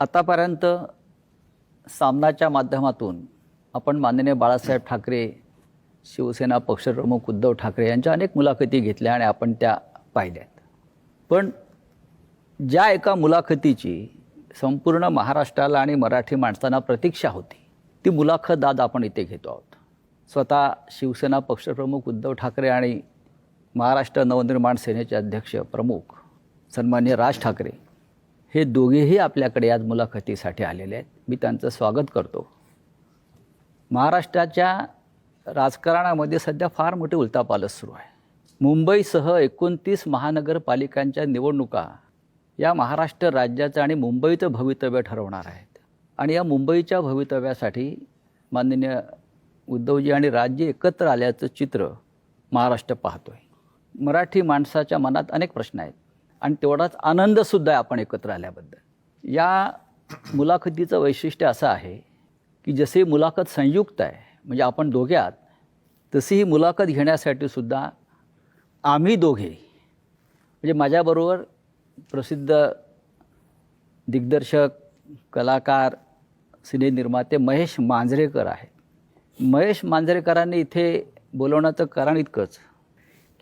आतापर्यंत सामनाच्या माध्यमातून आपण माननीय बाळासाहेब ठाकरे शिवसेना पक्षप्रमुख उद्धव ठाकरे यांच्या अनेक मुलाखती घेतल्या आणि आपण त्या पाहिल्यात. पण ज्या एका मुलाखतीची संपूर्ण महाराष्ट्राला आणि मराठी माणसांना प्रतीक्षा होती ती मुलाखत आज आपण इथे घेतो आहोत. स्वतः शिवसेना पक्षप्रमुख उद्धव ठाकरे आणि महाराष्ट्र नवनिर्माण सेनेचे अध्यक्ष प्रमुख सन्मान्य राज ठाकरे हे दोघेही आपल्याकडे आज मुलाखतीसाठी आलेले आहेत. मी त्यांचं स्वागत करतो. महाराष्ट्राच्या राजकारणामध्ये सध्या फार मोठी उलतापालस सुरू आहे. मुंबईसह एकोणतीस महानगरपालिकांच्या निवडणुका या महाराष्ट्र राज्याचं आणि मुंबईचं भवितव्य ठरवणार आहेत. आणि या मुंबईच्या भवितव्यासाठी माननीय उद्धवजी आणि राज्य एकत्र आल्याचं चित्र महाराष्ट्र पाहतोय. मराठी माणसाच्या मनात अनेक प्रश्न आहेत. आणि तेवढाच आनंदसुद्धा आहे आपण एकत्र आल्याबद्दल. या मुलाखतीचं वैशिष्ट्य असं आहे की जसे मुलाखत संयुक्त आहे म्हणजे आपण दोघे आहात तशी ही मुलाखत घेण्यासाठी सुद्धा आम्ही दोघे म्हणजे माझ्याबरोबर प्रसिद्ध दिग्दर्शक कलाकार सिनेनिर्माते महेश मांजरेकर आहेत. महेश मांजरेकरांनी इथे बोलवण्याचं कारण इतकंच.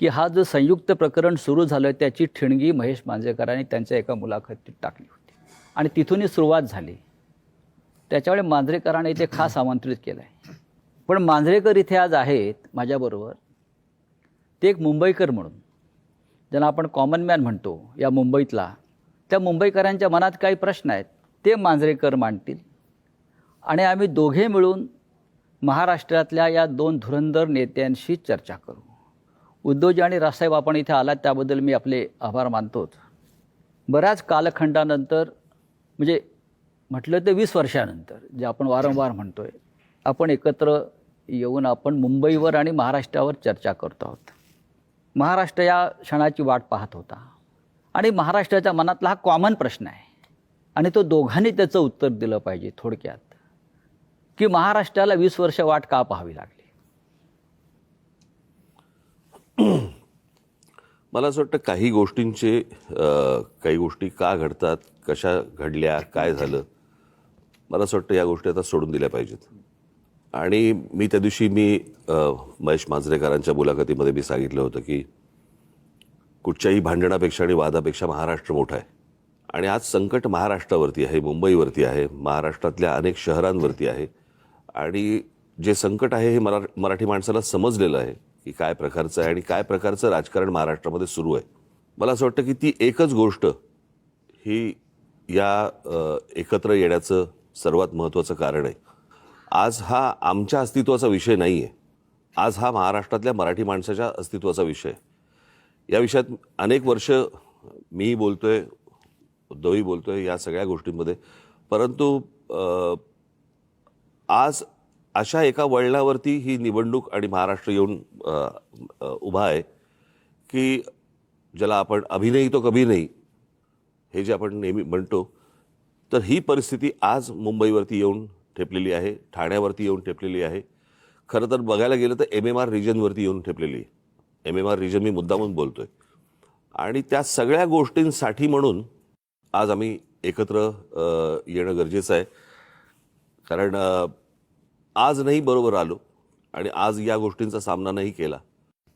की हा जो संयुक्त प्रकरण सुरू झालं त्याची ठिणगी महेश मांजरेकरांनी त्यांच्या एका मुलाखतीत टाकली होती. आणि तिथूनही सुरुवात झाली. त्याच्यामुळे मांजरेकरांनी इथे खास आमंत्रित केलं आहे पण मांजरेकर इथे आज आहेत माझ्याबरोबर. ते एक मुंबईकर म्हणून. ज्यांना आपण कॉमन मॅन म्हणतो या मुंबईतला. त्या मुंबईकरांच्या मनात काही प्रश्न आहेत. ते मांजरेकर मांडतील. आणि आम्ही दोघे मिळून महाराष्ट्रातल्या या दोन धुरंधर नेत्यांशी चर्चा करू. उद्योजी आणि रासाहेब आपण इथे आलात त्याबद्दल मी आपले आभार मानतोच. बऱ्याच कालखंडानंतर म्हणजे म्हटलं तर वीस वर्षानंतर जे आपण वारंवार म्हणतो आहे आपण एकत्र येऊन आपण मुंबईवर आणि महाराष्ट्रावर चर्चा करतो आहोत. महाराष्ट्र या क्षणाची वाट पाहत होता. आणि महाराष्ट्राच्या मनातला हा कॉमन प्रश्न आहे. आणि तो दोघांनी त्याचं उत्तर दिलं पाहिजे थोडक्यात. की महाराष्ट्राला वीस वर्ष वाट का पाहावी लागली? मला असं वाटतं काही गोष्टींचे काही गोष्टी का घडतात कशा घडल्या काय झालं मला असं वाटतं या गोष्टी आता सोडून दिल्या पाहिजेत. आणि मी त्या दिवशी मी महेश मांजरेकरांच्या मुलाखतीमध्ये मी सांगितलं होतं की कुठच्याही भांडणापेक्षा आणि वादापेक्षा महाराष्ट्र मोठा आहे. आणि आज संकट महाराष्ट्रावरती आहे मुंबईवरती आहे महाराष्ट्रातल्या अनेक शहरांवरती आहे. आणि जे संकट आहे हे मरा मराठी माणसाला समजलेलं आहे. की काय प्रकारचं आहे आणि काय प्रकारचं राजकारण महाराष्ट्रामध्ये सुरू आहे. मला असं वाटतं की ती एकच गोष्ट ही या एकत्र येण्याचं सर्वात महत्त्वाचं कारण आहे. आज हा आमच्या अस्तित्वाचा विषय नाही आहे आज हा महाराष्ट्रातल्या मराठी माणसाच्या अस्तित्वाचा विषय आहे. या विषयात अनेक वर्ष मी बोलतो आहे उद्धवही आहे या सगळ्या गोष्टींमध्ये. परंतु आज अशा एका वळणावरती ही निवडणूक आणि महाराष्ट्र येऊन उभा आहे की ज्याला आपण अभिनय तो कभी नाही हे जे आपण नेहमी म्हणतो तर ही परिस्थिती आज मुंबईवरती येऊन ठेपलेली आहे ठाण्यावरती येऊन ठेपलेली आहे. खरं तर बघायला गेलं तर एम एम आर रिजनवरती येऊन ठेपलेली आहे. एम एम आर रिजन मी मुद्दामून आहे आणि त्या सगळ्या गोष्टींसाठी म्हणून आज आम्ही एकत्र येणं गरजेचं आहे. कारण आज नाही बरोबर आलो आणि आज या गोष्टींचा सामना नाही केला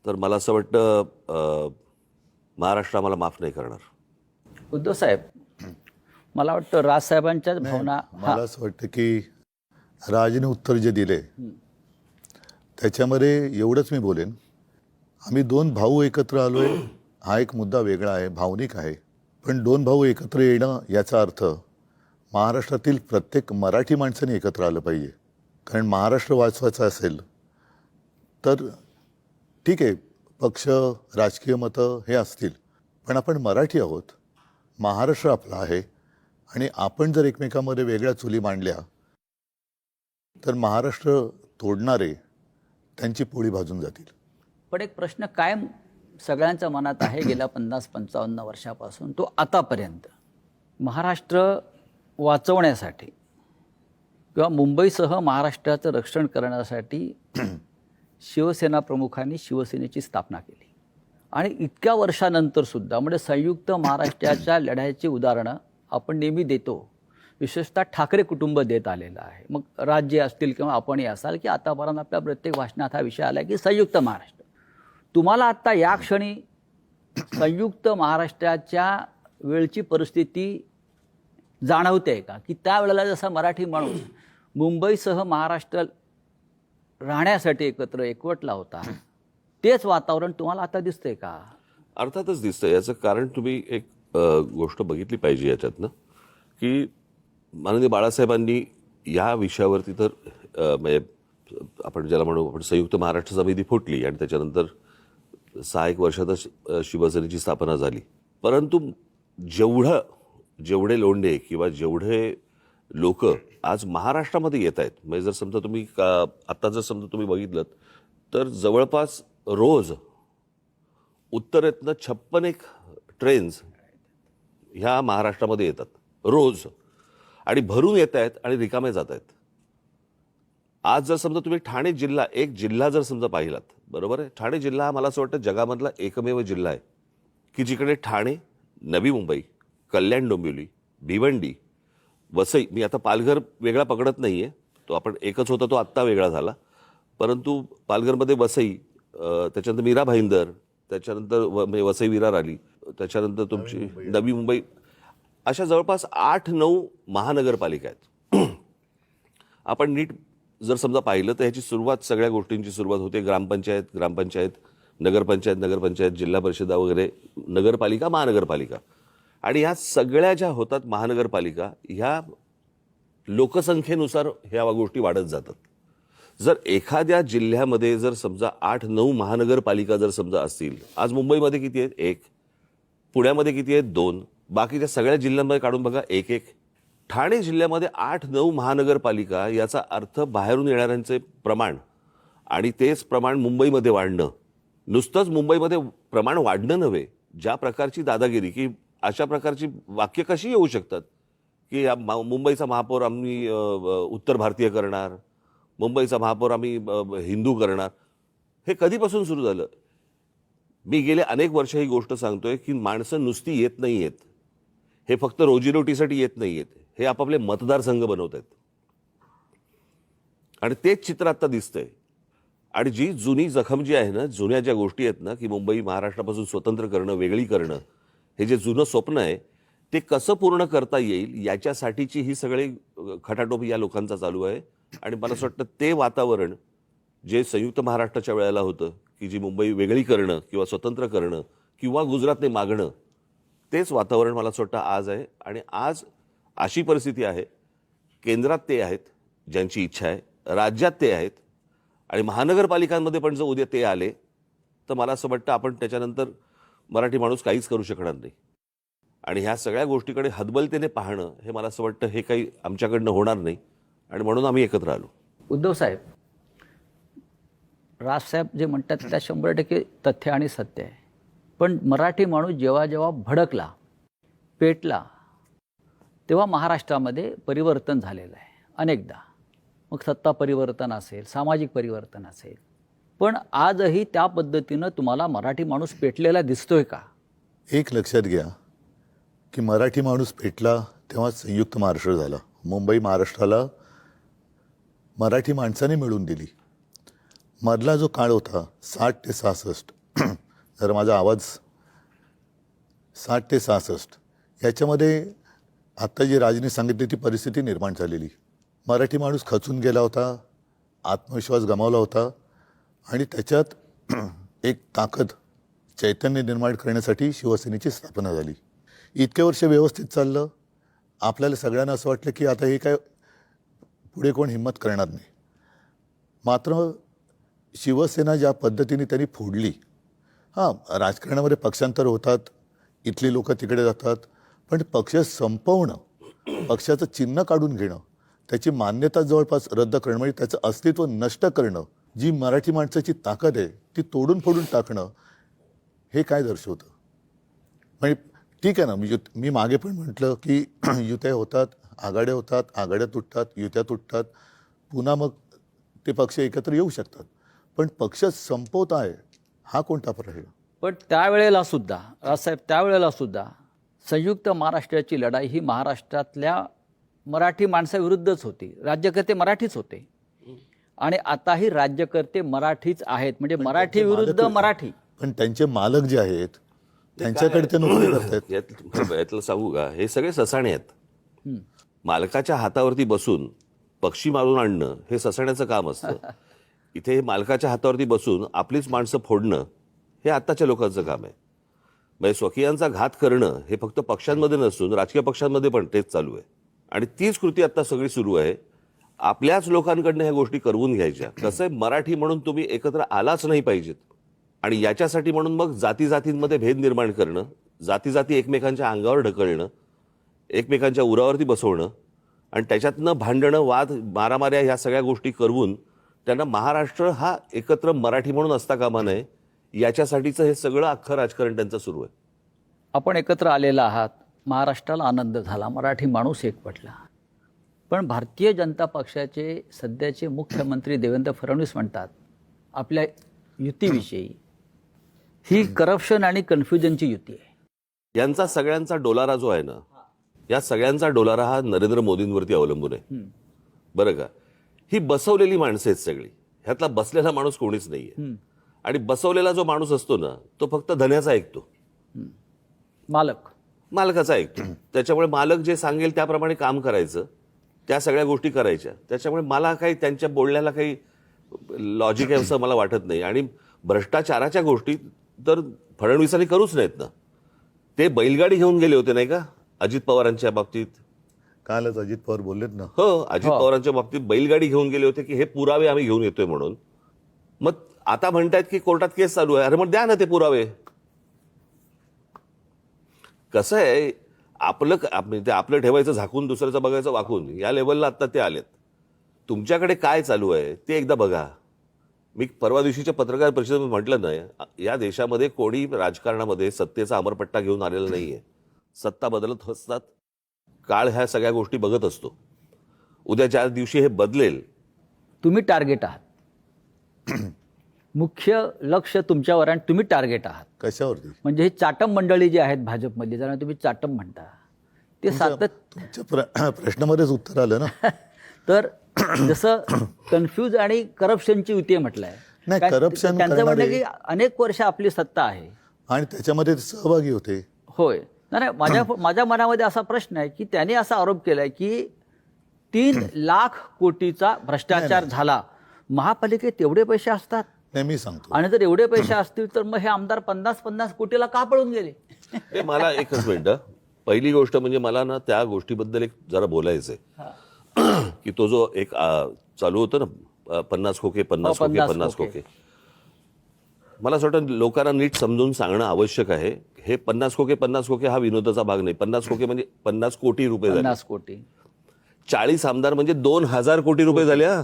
तर मला असं वाटतं महाराष्ट्र आम्हाला माफ नाही करणार. उद्धव साहेब मला वाटतं राजसाहेबांच्याच भावना मला असं वाटतं की राजने उत्तर जे दिले त्याच्यामध्ये एवढंच मी बोलेन. आम्ही दोन भाऊ एकत्र आलोय हा एक मुद्दा वेगळा आहे भावनिक आहे. पण दोन भाऊ एकत्र येणं याचा अर्थ महाराष्ट्रातील प्रत्येक मराठी माणसाने एकत्र आलं पाहिजे. कारण महाराष्ट्र वाचवायचा असेल तर ठीक आहे पक्ष राजकीय मतं हे असतील पण आपण मराठी आहोत महाराष्ट्र आपला आहे आणि आपण जर एकमेकांमध्ये वेगळ्या चुली मांडल्या तर महाराष्ट्र तोडणारे त्यांची पोळी भाजून जातील. पण एक प्रश्न कायम सगळ्यांच्या मनात आहे गेल्या पन्नास पंचावन्न वर्षापासून तो आतापर्यंत. महाराष्ट्र वाचवण्यासाठी किंवा मुंबईसह महाराष्ट्राचं रक्षण करण्यासाठी शिवसेना प्रमुखांनी शिवसेनेची स्थापना केली. आणि इतक्या वर्षानंतर सुद्धा म्हणजे संयुक्त महाराष्ट्राच्या लढ्याची उदाहरणं आपण नेहमी देतो. विशेषतः ठाकरे कुटुंब देत आलेलं आहे. मग राज्य असतील किंवा आपणही असाल की आतापर्यंत आपल्या प्रत्येक भाषणात हा विषय आला की संयुक्त महाराष्ट्र. तुम्हाला आत्ता या क्षणी संयुक्त महाराष्ट्राच्या वेळची परिस्थिती जाणवते का? की त्यावेळेला जसा मराठी माणूस मुंबईसह महाराष्ट्र राहण्यासाठी एकत्र एकवटला होता. तेच वातावरण तुम्हाला आता दिसतंय का? अर्थातच दिसतं याचं कारण तुम्ही एक गोष्ट बघितली पाहिजे याच्यातनं की माननीय बाळासाहेबांनी या विषयावरती तर म्हणजे आपण ज्याला म्हणू आपण संयुक्त महाराष्ट्र समिती फुटली आणि त्याच्यानंतर सहा एक वर्षातच शिवसेनेची स्थापना झाली. परंतु जेवढं जेवढे लोंढे किंवा जेवढे लोक आज महाराष्ट्रामध्ये येत आहेत. म्हणजे जर समजा तुम्ही का आत्ता जर समजा तुम्ही बघितलं तर जवळपास रोज उत्तरेतनं छप्पन एक ट्रेन्स ह्या महाराष्ट्रामध्ये येतात. रोज. आणि भरून येत आहेत आणि रिकामे जात आहेत. आज जर समजा तुम्ही ठाणे जिल्हा एक जिल्हा जर समजा पाहिलात बरोबर आहे? ठाणे जिल्हा हा मला असं वाटतं जगामधला एकमेव जिल्हा आहे. की जिकडे ठाणे नवी मुंबई कल्याण डोंबिवली भिवंडी वसई मी आता पालघर वेगळा पकडत नाही आहे तो आपण एकच होता तो आत्ता वेगळा झाला. परंतु पालघरमध्ये वसई त्याच्यानंतर मीरा भाईंदर त्याच्यानंतर म्हणजे वसई विरार आली त्याच्यानंतर तुमची नवी मुंबई. अशा जवळपास आठ नऊ महानगरपालिका आहेत. आपण नीट जर समजा पाहिलं तर ह्याची सुरुवात सगळ्या गोष्टींची सुरुवात होते ग्रामपंचायत ग्रामपंचायत नगरपंचायत नगरपंचायत जिल्हा परिषदा वगैरे नगरपालिका महानगरपालिका. आणि ह्या सगळ्या ज्या होतात महानगरपालिका ह्या लोकसंख्येनुसार ह्या गोष्टी वाढत जातात. जर एखाद्या जिल्ह्यामध्ये जर समजा आठ नऊ महानगरपालिका जर समजा असतील आज मुंबईमध्ये किती आहेत? एक. पुण्यामध्ये किती आहेत? दोन. बाकीच्या सगळ्या जिल्ह्यांमध्ये काढून बघा एक एक. ठाणे जिल्ह्यामध्ये आठ नऊ महानगरपालिका याचा अर्थ बाहेरून येणाऱ्यांचे प्रमाण आणि तेच प्रमाण मुंबईमध्ये वाढणं. नुसतंच मुंबईमध्ये प्रमाण वाढणं नव्हे ज्या प्रकारची दादागिरी की अशा प्रकारची वाक्य कशी येऊ शकतात? की मुंबईचा महापौर आम्ही उत्तर भारतीय करणार मुंबईचा महापौर आम्ही हिंदू करणार हे कधीपासून सुरू झालं? मी गेले अनेक वर्ष ही गोष्ट सांगतोय की माणसं नुसती येत नाही आहेत. हे फक्त रोजीरोटीसाठी येत नाही आहेत. हे आपापले मतदारसंघ बनवत आहेत. आणि तेच चित्र आता दिसतंय. आणि जी जुनी जखम जी आहे ना जुन्या ज्या गोष्टी आहेत ना की मुंबई महाराष्ट्रापासून स्वतंत्र करणं वेगळी करणं हे जे जुनं स्वप्न आहे ते कसं पूर्ण करता येईल याच्यासाठीची ही सगळी खटाटोप या लोकांचा चालू आहे. आणि मला असं वाटतं ते वातावरण जे संयुक्त महाराष्ट्राच्या वेळेला होतं की जी मुंबई वेगळी करणं किंवा स्वतंत्र करणं किंवा गुजरातने मागणं तेच वातावरण मला असं वाटतं आज आहे. आणि आज अशी परिस्थिती आहे केंद्रात ते आहेत ज्यांची इच्छा आहे राज्यात ते आहेत आणि महानगरपालिकांमध्ये पण जर उद्या ते आले तर मला असं वाटतं आपण त्याच्यानंतर मराठी माणूस काहीच करू शकणार नाही. आणि ह्या सगळ्या गोष्टीकडे हतबलतेने पाहणं हे मला असं वाटतं हे काही आमच्याकडनं होणार नाही. आणि म्हणून आम्ही एकत्र आलो. उद्धव साहेब राजसाहेब जे म्हणतात त्या शंभर टक्के तथ्य आणि सत्य आहे. पण मराठी माणूस जेव्हा जेव्हा भडकला पेटला तेव्हा महाराष्ट्रामध्ये परिवर्तन झालेलं आहे. अनेकदा. मग सत्ता परिवर्तन असेल सामाजिक परिवर्तन असेल पण आजही त्या पद्धतीनं तुम्हाला मराठी माणूस पेटलेला दिसतोय का? एक लक्षात घ्या की मराठी माणूस पेटला तेव्हा संयुक्त महाराष्ट्र झाला. मुंबई महाराष्ट्राला मराठी माणसाने मिळून दिली. मधला जो काळ होता साठ ते सहासष्ट जर माझा आवाज साठ ते सहासष्ट याच्यामध्ये आत्ता जी राजने सांगितली ती परिस्थिती निर्माण झालेली. मराठी माणूस खचून गेला होता आत्मविश्वास गमावला होता आणि त्याच्यात एक ताकद चैतन्य निर्माण करण्यासाठी शिवसेनेची स्थापना झाली. इतके वर्ष व्यवस्थित चाललं. आपल्याला सगळ्यांना असं वाटलं की आता हे काय पुढे कोण हिंमत करणार नाही. मात्र शिवसेना ज्या पद्धतीने त्यांनी फोडली हां राजकारणामध्ये पक्षांतर होतात इथली लोक तिकडे जातात पण पक्ष संपवणं पक्षाचं चिन्ह काढून घेणं त्याची मान्यता जवळपास रद्द करणं म्हणजे त्याचं अस्तित्व नष्ट करणं जी मराठी माणसाची ताकद आहे ती तोडून फोडून टाकणं हे काय दर्शवतं? म्हणजे ठीक आहे ना मी युत मी मागे पण म्हटलं की युत्या होतात आघाड्या होतात आघाड्या तुटतात युत्या तुटतात पुन्हा मग ते पक्ष एकत्र येऊ शकतात. पण पक्ष संपवता आहे हा कोणता प्रश्न पण त्यावेळेला सुद्धा राजसाहेब त्यावेळेला सुद्धा संयुक्त महाराष्ट्राची लढाई ही महाराष्ट्रातल्या मराठी माणसाविरुद्धच होती. राज्यकर्ते मराठीच होते. आणि आताही राज्यकर्ते मराठीच आहेत. म्हणजे मराठी विरुद्ध मराठी. पण त्यांचे मालक जे आहेत त्यांच्याकडे ते नोकरी करतायत यात यातलं सांगू का? हे सगळे ससाणे आहेत. मालकाच्या हातावरती बसून पक्षी मारून आणणं हे ससाण्याचं काम असतं. इथे मालकाच्या हातावरती बसून आपलीच माणसं फोडणं हे आत्ताच्या लोकांचं काम आहे. म्हणजे स्वकीयांचा घात करणं हे फक्त पक्षांमध्ये नसून राजकीय पक्षांमध्ये पण तेच चालू आहे. आणि तीच कृती आता सगळी सुरू आहे. आपल्याच लोकांकडनं ह्या गोष्टी करवून घ्यायच्या. तसे मराठी म्हणून तुम्ही एकत्र आलाच नाही पाहिजेत. आणि याच्यासाठी म्हणून मग जाती जातींमध्ये भेद निर्माण करणं जाती जाती एकमेकांच्या अंगावर ढकलणं एकमेकांच्या उरावरती बसवणं आणि त्याच्यातनं भांडणं वाद मारामाऱ्या ह्या सगळ्या गोष्टी करवून त्यांना महाराष्ट्र हा एकत्र मराठी म्हणून असता कामा नये याच्यासाठीचं हे सगळं अख्खं राजकारण त्यांचं सुरू आहे. आपण एकत्र आलेला आहात. महाराष्ट्राला आनंद झाला. मराठी माणूस एकवटला पण भारतीय जनता पक्षाचे सध्याचे मुख्यमंत्री देवेंद्र फडणवीस म्हणतात आपल्या युतीविषयी. ही करप्शन आणि कन्फ्युजनची युती आहे. यांचा सगळ्यांचा डोलारा जो आहे ना या सगळ्यांचा डोलारा हा नरेंद्र मोदींवरती अवलंबून आहे. बरं का? ही बसवलेली माणसं आहेत सगळी. ह्यातला बसलेला माणूस कोणीच नाहीये. आणि बसवलेला जो माणूस असतो ना तो फक्त धन्याचा ऐकतो. मालक. मालकाचा ऐकतो. त्याच्यामुळे मालक जे सांगेल त्याप्रमाणे काम करायचं. त्या सगळ्या गोष्टी करायच्या. त्याच्यामुळे मला काही त्यांच्या बोलण्याला काही लॉजिक आहे असं मला वाटत नाही. आणि भ्रष्टाचाराच्या गोष्टी तर फडणवीसांनी करूच नाहीत ना. ते बैलगाडी घेऊन गेले होते नाही का? अजित पवारांच्या बाबतीत. कालच अजित पवार बोललेत ना. हो अजित पवारांच्या बाबतीत बैलगाडी घेऊन गेले होते की हे पुरावे आम्ही घेऊन येतोय म्हणून. मग आता म्हणतायत की कोर्टात केस चालू आहे. अरे मग द्या ना ते पुरावे. कसं आहे आपलं आप- ते आपलं ठेवायचं झाकून दुसऱ्याचं बघायचं वाकून. या लेवलला आता ते आलेत. तुमच्याकडे काय चालू आहे ते एकदा बघा. मी परवा दिवशीच्या पत्रकार परिषदेत म्हटलं नाही या देशामध्ये कोणी राजकारणामध्ये सत्तेचा अमरपट्टा घेऊन आलेला नाही आहे सत्ता बदलत असतात काळ ह्या सगळ्या गोष्टी बघत असतो. उद्या ज्या दिवशी हे बदलेल तुम्ही टार्गेट आहात. मुख्य लक्ष तुमच्यावर आणि तुम्ही टार्गेट आहात. कशावरती? म्हणजे हे चाटम मंडळी जी आहेत भाजपमध्ये ज्यांना तुम्ही चाटम म्हणता. ते सातत्य प्र- प्रश्नामध्येच उत्तर आलं ना? तर जसं कन्फ्यूज आणि करप्शनची युती आहे म्हटलंय. नाही, corruption त्यांचं म्हणणं की अनेक वर्ष आपली सत्ता आहे. आणि त्याच्यामध्ये सहभागी होते. होय. नाही नाही, माझ्या माझ्या मनामध्ये असा प्रश्न आहे की त्याने असा आरोप केलाय की तीन लाख कोटीचा भ्रष्टाचार झाला. महापालिकेत तेवढे पैसे असतात? नाही मी सांगतो. आणि जर एवढे पैसे असतील तर मग हे आमदार पन्नास पन्नास कोटीला का पळून गेले? हे मला एकच मिनिट. पहिली गोष्ट म्हणजे मला ना त्या गोष्टीबद्दल एक जरा बोलायचंय. की तो जो एक आ, चालू होतं ना पन्नास खोके पन्नास हो, खोके पन्नास खोके. मला असं वाटतं लोकांना नीट समजून सांगणं आवश्यक आहे. हे पन्नास खोके पन्नास खोके हा विनोदाचा भाग नाही. पन्नास खोके म्हणजे पन्नास कोटी रुपये झाले. कोटी. चाळीस आमदार म्हणजे दोन हजार कोटी रुपये झाले हा.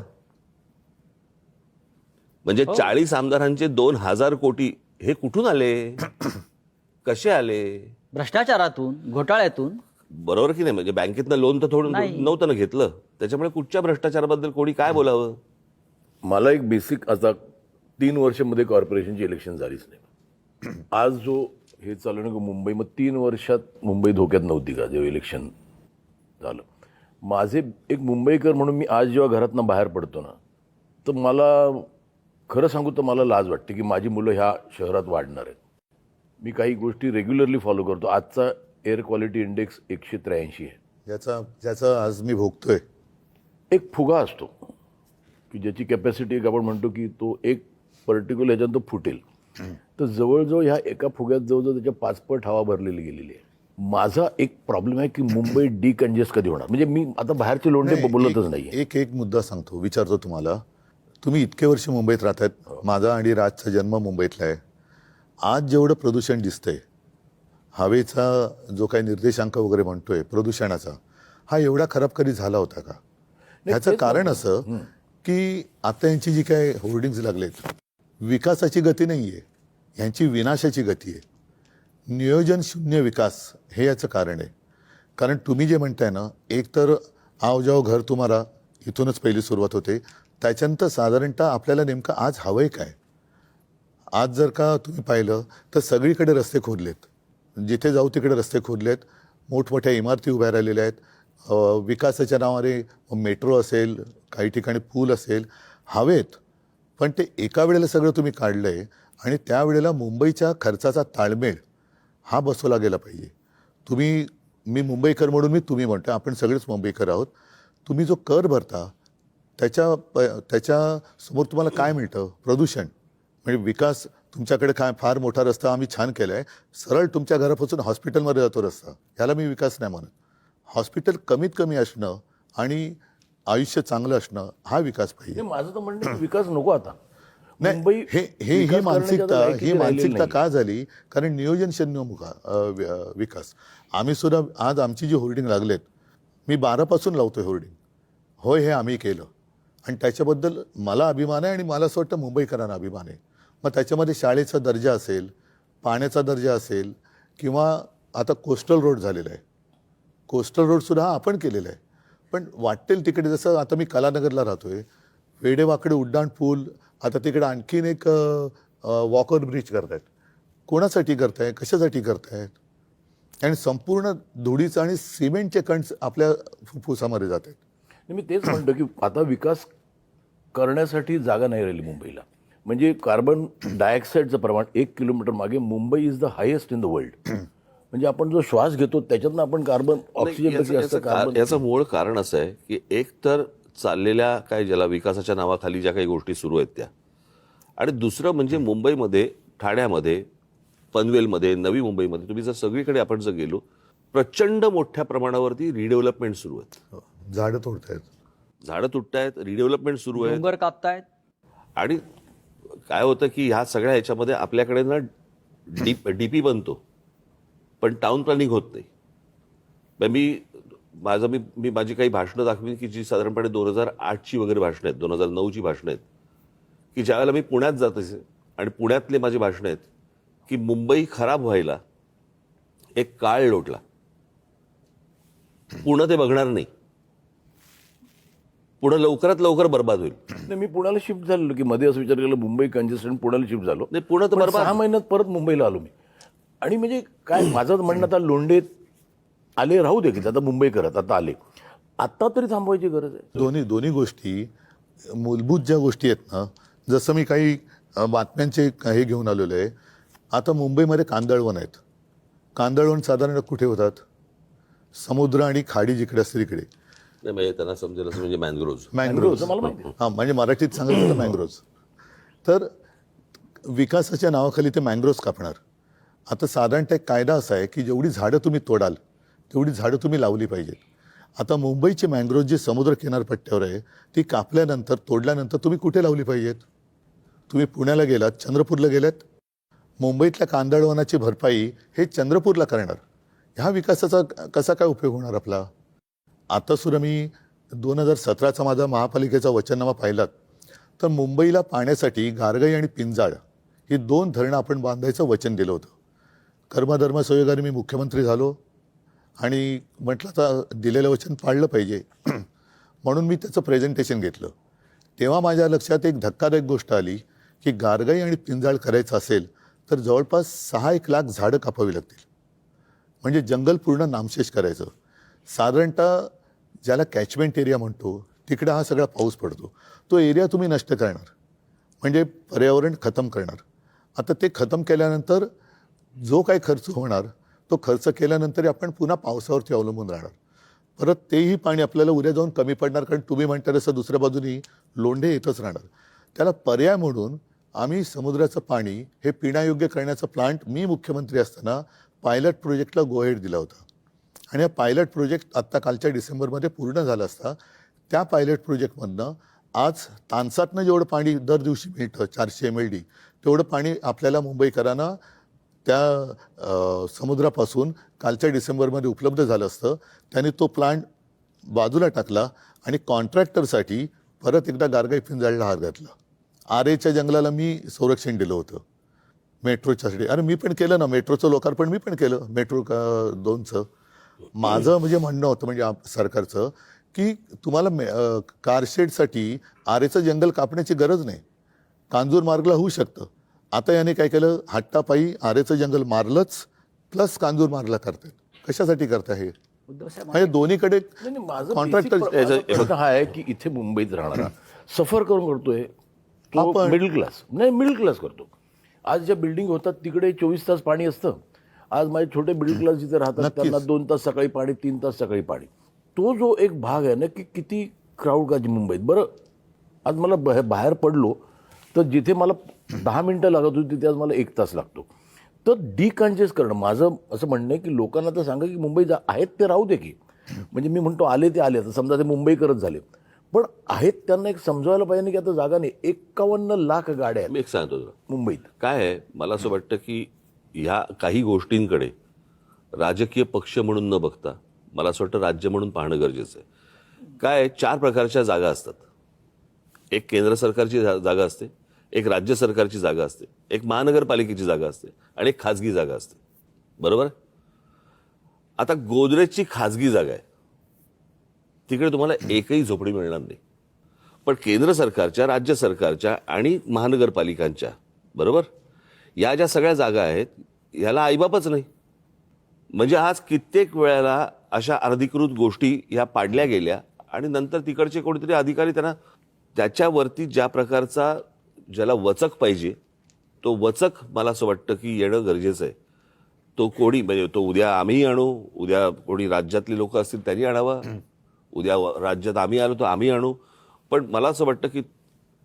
म्हणजे चाळीस आमदारांचे दोन हजार कोटी हे कुठून आले? कसे आले? भ्रष्टाचारातून घोटाळ्यातून? बरोबर की नाही? म्हणजे बँकेतनं लोन तर थोडं नाही. नव्हतं ना घेतलं. त्याच्यामुळे कुठच्या भ्रष्टाचाराबद्दल कोणी काय बोलावं? मला एक बेसिक आता तीन वर्षामध्ये कॉर्पोरेशनची इलेक्शन झालीच नाही. आज जो हे चालू आहे ना की मुंबई मग तीन वर्षात मुंबई धोक्यात नव्हती का जेव्हा इलेक्शन झालं? माझे एक मुंबईकर म्हणून मी आज जेव्हा घरातनं बाहेर पडतो ना तर मला खरं सांगू तर मला लाज वाटते की माझी मुलं ह्या शहरात वाढणार आहेत. मी काही गोष्टी रेग्युलरली फॉलो करतो. आजचा एअर क्वालिटी इंडेक्स एकशे त्र्याऐंशी आहे. ज्याचा ज्याचा आज मी भोगतोय. एक फुगा असतो की ज्याची कॅपॅसिटी एक आपण म्हणतो की तो एक पर्टिक्युलर ह्याच्यात तो फुटेल. तर जवळजवळ ह्या एका फुग्यात जवळजवळ त्याच्या पाचपट हवा भरलेली गेलेली आहे. माझा एक प्रॉब्लेम आहे की मुंबई डिकंजेस्ट कधी होणार? म्हणजे मी आता बाहेरचे लोंढे बोलतच नाही एक- एक एक मुद्दा सांगतो विचारतो तुम्हाला. तुम्ही इतके वर्ष मुंबईत राहतात. माझा आणि राजचा जन्म मुंबईतला आहे. आज जेवढं प्रदूषण दिसतंय हवेचा जो काही निर्देशांक वगैरे म्हणतोय प्रदूषणाचा हा एवढा खराब कधी झाला होता का? ह्याचं कारण असं की आता यांची जी काय होर्डिंग्ज लागलेत विकासाची गती नाही आहे ह्यांची विनाशाची गती आहे. नियोजन शून्य विकास हे याचं कारण आहे. कारण तुम्ही जे म्हणताय ना एक तर आव जाओ घर तुम्हाला इथूनच पहिली सुरुवात होते त्याच्यानंतर साधारणतः आपल्याला नेमकं आज हवंय काय? आज जर का तुम्ही पाहिलं तर सगळीकडे रस्ते खोदलेत. जिथे जाऊ तिकडे रस्ते खोदलेत. मोठमोठ्या इमारती उभ्या राहिलेल्या आहेत. विकासाच्या नावाने मेट्रो असेल काही ठिकाणी पूल असेल हवेत. पण ते एका वेळेला सगळं तुम्ही काढलं आहे आणि त्यावेळेला मुंबईच्या खर्चाचा ताळमेळ हा बसवला गेला पाहिजे. तुम्ही मी मुंबईकर म्हणून मी तुम्ही म्हणतो आपण सगळेच मुंबईकर आहोत. तुम्ही जो कर भरता त्याच्या प त्याच्यासमोर तुम्हाला काय मिळतं? प्रदूषण. म्हणजे विकास तुमच्याकडे काय फार मोठा रस्ता आम्ही छान केला आहे सरळ तुमच्या घरापासून हॉस्पिटलमध्ये जातो रस्ता. ह्याला मी विकास नाही म्हणत. हॉस्पिटल कमीत कमी असणं आणि आयुष्य चांगलं असणं हा विकास पाहिजे. माझं तर म्हणणं विकास नको आता. नाही हे हे ही मानसिकता ही मानसिकता. का झाली? कारण नियोजन शून्य मुखा विकास. आम्ही सुद्धा आज आमची जी होर्डिंग लागलेत मी बारापासून लावतोय होर्डिंग. होय हे आम्ही केलं. आणि त्याच्याबद्दल मला अभिमान आहे आणि मला असं वाटतं मुंबईकरांना अभिमान आहे. मग त्याच्यामध्ये शाळेचा दर्जा असेल पाण्याचा दर्जा असेल किंवा आता कोस्टल रोड झालेला आहे. कोस्टल रोडसुद्धा हा आपण केलेला आहे. पण वाटेल तिकडे जसं आता मी कलानगरला राहतो आहे वेडेवाकडे उड्डाण पूल आता तिकडे आणखीन एक वॉकर ब्रिज करतायत. कोणासाठी करताय? कशासाठी करतायत? आणि संपूर्ण धुळीचं आणि सिमेंटचे कणस आपल्या फुफ्फुसामध्ये जात आहेत मी तेच म्हणतो की आता विकास करण्यासाठी जागा नाही राहिली मुंबईला. म्हणजे कार्बन डायऑक्साईडचं प्रमाण एक किलोमीटर मागे Mumbai is the highest in the world म्हणजे आपण जो श्वास घेतो त्याच्यातनं आपण कार्बन ऑक्सिजन याचं- मूळ कारण असं आहे की एक तर चाललेल्या काय ज्याला विकासाच्या नावाखाली ज्या काही गोष्टी सुरू आहेत त्या. आणि दुसरं म्हणजे मुंबईमध्ये ठाण्यामध्ये पनवेलमध्ये नवी मुंबईमध्ये तुम्ही जर सगळीकडे आपण जर गेलो प्रचंड मोठ्या प्रमाणावरती रिडेव्हलपमेंट सुरू आहेत. झाडं तोडतायत. झाडं तुटतायत रिडेव्हलपमेंट सुरू आहे डोंगर कापतायत. आणि काय होतं की ह्या सगळ्या ह्याच्यामध्ये आपल्याकडे ना डी डीपी बनतो. पण टाउन प्लॅनिंग होत नाही. मग मी माझं मी मी माझी काही भाषणं दाखवी की जी साधारणपणे दोन हजार आठची वगैरे भाषणं आहेत दोन हजार नऊची भाषणं आहेत. की ज्यावेळेला मी पुण्यात जात असे आणि पुण्यातले माझी भाषणं आहेत की मुंबई खराब व्हायला एक काळ लोटला. पुणं ते बघणार नाही. पुढं लवकरात लवकर बर्बाद होईल. नाही, मी पुण्याला शिफ्ट झालेलो की मध्ये असं विचार केलं मुंबई कंजेस्टेड पुण्याला शिफ्ट झालो. नाही पुणं तर पण बर्बाद. सहा महिन्यात परत मुंबईला आलो मी. आणि म्हणजे काय माझं म्हणणं आता लोंढे आले राहू दे की आता मुंबई करत आता आले. आता तरी थांबवायची गरज आहे. दोन्ही दोन्ही गोष्टी मूलभूत ज्या गोष्टी आहेत ना जसं मी काही बातम्यांचे हे घेऊन आलेलो आहे आता मुंबईमध्ये कांदळवन आहेत. कांदळवन साधारण कुठे होतात? समुद्र आणि खाडी जिकडे असते तिकडे. नाही म्हणजे त्यांना समजेल असं म्हणजे मॅनग्रोव्ह मँग्रोव्ह मला माहिती. हां म्हणजे मराठीत सांगायचं तर मँग्रोव्ज. तर विकासाच्या नावाखाली ते मँग्रोव्ज कापणार. आता साधारणतः एक कायदा असा आहे की जेवढी झाडं तुम्ही तोडाल तेवढी झाडं तुम्ही लावली पाहिजेत. आता मुंबईची मँग्रोव्ह जी समुद्र किनारपट्ट्यावर आहे ती कापल्यानंतर तोडल्यानंतर तुम्ही कुठे लावली पाहिजेत? तुम्ही पुण्याला गेलात चंद्रपूरला गेलात? मुंबईतल्या कांदळवनाची भरपाई हे चंद्रपूरला करणार. ह्या विकासाचा कसा काय उपयोग होणार आपला? आता सुद्धा मी दोन हजार सतराचा माझा महापालिकेचा वचननामा पाहिलात तर मुंबईला पाण्यासाठी गारगाई आणि पिंजाळ ही दोन धरणं आपण बांधायचं वचन दिलं होतं. कर्मधर्म संयोगाने मी मुख्यमंत्री झालो आणि म्हटलं आता दिलेलं वचन पाळलं पाहिजे. म्हणून मी त्याचं प्रेझेंटेशन घेतलं. तेव्हा माझ्या लक्षात एक धक्कादायक गोष्ट आली की गारगाई आणि पिंजाळ करायचं असेल तर जवळपास सहा एक लाख झाडं कापावी लागतील. म्हणजे जंगल पूर्ण नामशेष करायचं. साधारणतः ज्याला कॅचमेंट एरिया म्हणतो तिकडे हा सगळा पाऊस पडतो. तो एरिया तुम्ही नष्ट करणार. म्हणजे पर्यावरण खतम करणार. आता ते खतम केल्यानंतर जो काही खर्च होणार तो खर्च केल्यानंतर आपण पुन्हा पावसावरती अवलंबून राहणार. परत तेही पाणी आपल्याला उद्या जाऊन कमी पडणार कारण तुम्ही म्हणता तसं दुसऱ्या बाजूनी लोंढे येतच राहणार. त्याला पर्याय म्हणून आम्ही समुद्राचं पाणी हे पिण्यायोग्य करण्याचा प्लांट मी मुख्यमंत्री असताना पायलट प्रोजेक्टला गोहेड दिला होता. आणि हा पायलट प्रोजेक्ट आत्ता कालच्या डिसेंबरमध्ये पूर्ण झाला असता त्या पायलट प्रोजेक्टमधनं आज तानसातनं जेवढं पाणी दर दिवशी मिळतं चारशे एम एल डी तेवढं पाणी आपल्याला मुंबईकरांना त्या समुद्रापासून कालच्या डिसेंबरमध्ये उपलब्ध झालं असतं. त्यांनी तो प्लांट बाजूला टाकला आणि कॉन्ट्रॅक्टरसाठी परत एकदा गारगाई फिंजाळला हार घातला. आर एच्या जंगलाला मी संरक्षण दिलं होतं. मेट्रोच्यासाठी अरे मी पण केलं ना. मेट्रोचं लोकार्पण मी पण केलं. मेट्रो का दोनचं. माझं म्हणजे म्हणणं होतं म्हणजे आप- सरकारचं की तुम्हाला कारशेडसाठी आरेचं जंगल कापण्याची गरज नाही. कांजूर मार्गला होऊ शकतं. आता याने काय केलं? हट्टापायी आरेचं जंगल मारलंच प्लस कांजूर मार्गला करतायत. कशासाठी करता हे? म्हणजे दोन्हीकडे नाही, नाही, माझं कॉन्ट्रॅक्टर हा आहे की इथे मुंबईत राहणारा सफर करून करतोय मिडल क्लास नाही मिडल क्लास करतो. आज ज्या बिल्डिंग होतात तिकडे चोवीस तास पाणी असतं. आज माझे छोटे मिडल क्लास जिथे राहतात. त्यांना दोन तास सकाळी पाणी तीन तास सकाळी पाणी. तो जो एक भाग आहे ना की किती क्राऊड का मुंबईत. बरं आज मला बाहे- बाहेर पडलो तर जिथे मला दहा मिनटं लागत होती तिथे आज मला एक तास लागतो. तर डिकन्जेस्ट करणं माझं असं म्हणणं आहे की लोकांना तर सांगा की मुंबई जा आहेत ते राहू दे की. म्हणजे मी म्हणतो आले ते आले. आता समजा ते मुंबईकरच झाले. पण आहेत त्यांना एक समजायला पाहिजे ना की आता जागा नाही. एक्कावन्न लाख गाड्या मी एक सांगतो मुंबईत. काय आहे मला असं वाटतं की ह्या काही गोष्टींकडे राजकीय पक्ष म्हणून न बघता मला असं वाटतं राज्य म्हणून पाहणं गरजेचं आहे. काय चार प्रकारच्या जागा असतात. एक केंद्र सरकारची जागा असते एक राज्य सरकारची जागा असते एक महानगरपालिकेची जागा असते आणि एक खाजगी जागा असते. बरोबर? आता गोदरेजची खाजगी जागा आहे. तिकडे तुम्हाला एकही झोपडी मिळणार नाही. पण केंद्र सरकारच्या राज्य सरकारच्या आणि महानगरपालिकांच्या. बरोबर? या ज्या सगळ्या जागा आहेत याला आईबापच नाही. म्हणजे आज कित्येक वेळेला अशा अनधिकृत गोष्टी ह्या पाडल्या गेल्या आणि नंतर तिकडचे कोणीतरी अधिकारी त्यांना त्याच्यावरती ज्या प्रकारचा ज्याला वचक पाहिजे तो वचक मला असं वाटतं की येणं गरजेचं आहे. तो कोणी म्हणजे तो उद्या आम्ही आणू उद्या कोणी राज्यातली लोक असतील त्यांनी आणावा उद्या राज्यात आम्ही आलो तर आम्ही आणू. पण मला असं वाटतं की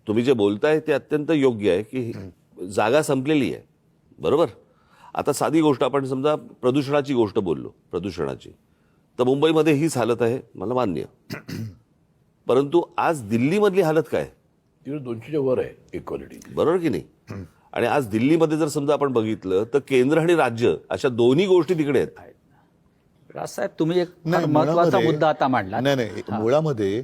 तुम्ही जे बोलताय ते अत्यंत योग्य आहे की जागा संपलेली आहे. बरोबर? आता साधी गोष्ट आपण समजा प्रदूषणाची गोष्ट बोललो प्रदूषणाची. तर मुंबईमध्ये हीच हालत आहे मला मान्य. परंतु आज दिल्लीमधली हालत काय? दोनशेच्या वर आहे इक्वालिटी बरोबर की नाही? आणि आज दिल्लीमध्ये जर समजा आपण बघितलं तर केंद्र आणि राज्य अशा दोन्ही गोष्टी तिकडे आहेत. राजसाहेब तुम्ही एक महत्त्वाचा मुद्दा आता मांडला नाही नाही मुळामध्ये